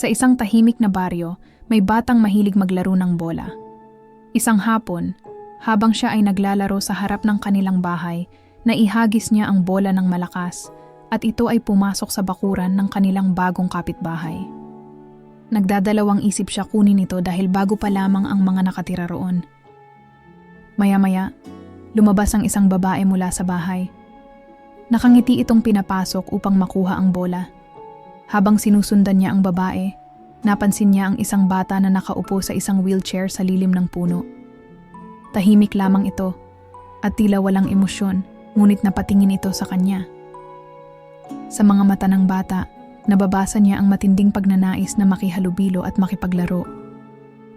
Sa isang tahimik na baryo, may batang mahilig maglaro ng bola. Isang hapon, habang siya ay naglalaro sa harap ng kanilang bahay, naihagis niya ang bola ng malakas at ito ay pumasok sa bakuran ng kanilang bagong kapitbahay. Nagdadalawang isip siya kunin ito dahil bago pa lamang ang mga nakatira roon. Maya-maya, lumabas ang isang babae mula sa bahay. Nakangiti itong pinapasok upang makuha ang bola. Habang sinusundan niya ang babae, napansin niya ang isang bata na nakaupo sa isang wheelchair sa lilim ng puno. Tahimik lamang ito at tila walang emosyon, ngunit napatingin ito sa kanya. Sa mga mata ng bata, nababasa niya ang matinding pagnanais na makihalubilo at makipaglaro.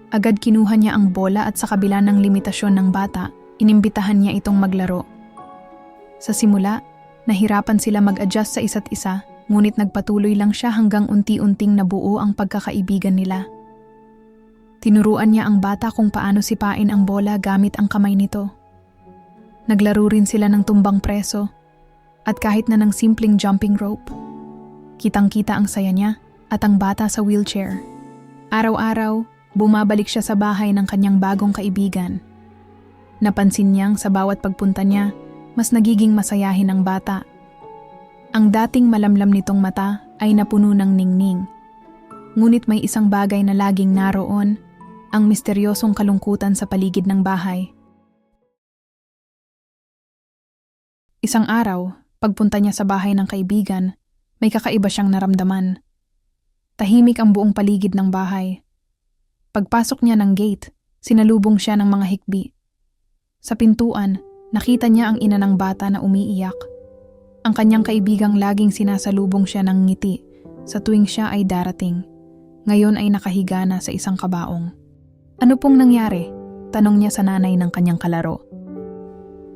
Agad kinuha niya ang bola at sa kabila ng limitasyon ng bata, inimbitahan niya itong maglaro. Sa simula, nahirapan sila mag-adjust sa isa't isa, ngunit nagpatuloy lang siya hanggang unti-unting nabuo ang pagkakaibigan nila. Tinuruan niya ang bata kung paano sipain ang bola gamit ang kamay nito. Naglaro rin sila ng tumbang preso at kahit na ng simpleng jumping rope. Kitang-kita ang saya niya at ang bata sa wheelchair. Araw-araw, bumabalik siya sa bahay ng kanyang bagong kaibigan. Napansin niyang sa bawat pagpunta niya, mas nagiging masayahin ang bata. Ang dating malamlam nitong mata ay napuno ng ningning. Ngunit may isang bagay na laging naroon, ang misteryosong kalungkutan sa paligid ng bahay. Isang araw, pagpunta niya sa bahay ng kaibigan, may kakaiba siyang naramdaman. Tahimik ang buong paligid ng bahay. Pagpasok niya ng gate, sinalubong siya ng mga hikbi. Sa pintuan, nakita niya ang ina ng bata na umiiyak. Ang kanyang kaibigang laging sinasalubong siya ng ngiti sa tuwing siya ay darating. Ngayon ay nakahiga na sa isang kabaong. Ano pong nangyari? Tanong niya sa nanay ng kanyang kalaro.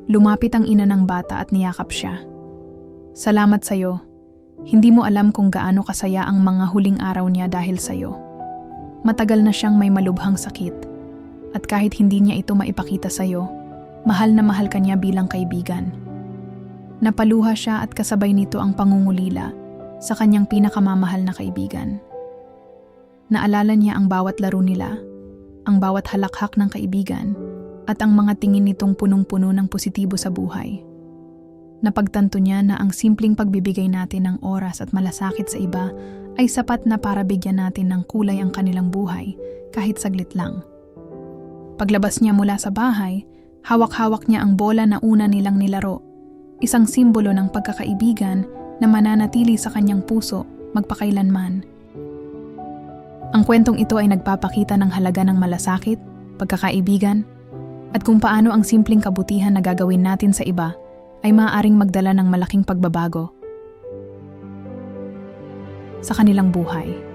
Lumapit ang ina ng bata at niyakap siya. Salamat sa'yo. Hindi mo alam kung gaano kasaya ang mga huling araw niya dahil sa'yo. Matagal na siyang may malubhang sakit. At kahit hindi niya ito maipakita sa'yo, mahal na mahal ka niya bilang kaibigan. Napaluha siya at kasabay nito ang pangungulila sa kanyang pinakamamahal na kaibigan. Naalala niya ang bawat laro nila, ang bawat halakhak ng kaibigan, at ang mga tingin nitong punong-puno ng positibo sa buhay. Napagtanto niya na ang simpleng pagbibigay natin ng oras at malasakit sa iba ay sapat na para bigyan natin ng kulay ang kanilang buhay kahit saglit lang. Paglabas niya mula sa bahay, hawak-hawak niya ang bola na una nilang nilaro, isang simbolo ng pagkakaibigan na mananatili sa kanyang puso magpakailanman. Ang kwentong ito ay nagpapakita ng halaga ng malasakit, pagkakaibigan, at kung paano ang simpleng kabutihan na gagawin natin sa iba ay maaaring magdala ng malaking pagbabago sa kanilang buhay.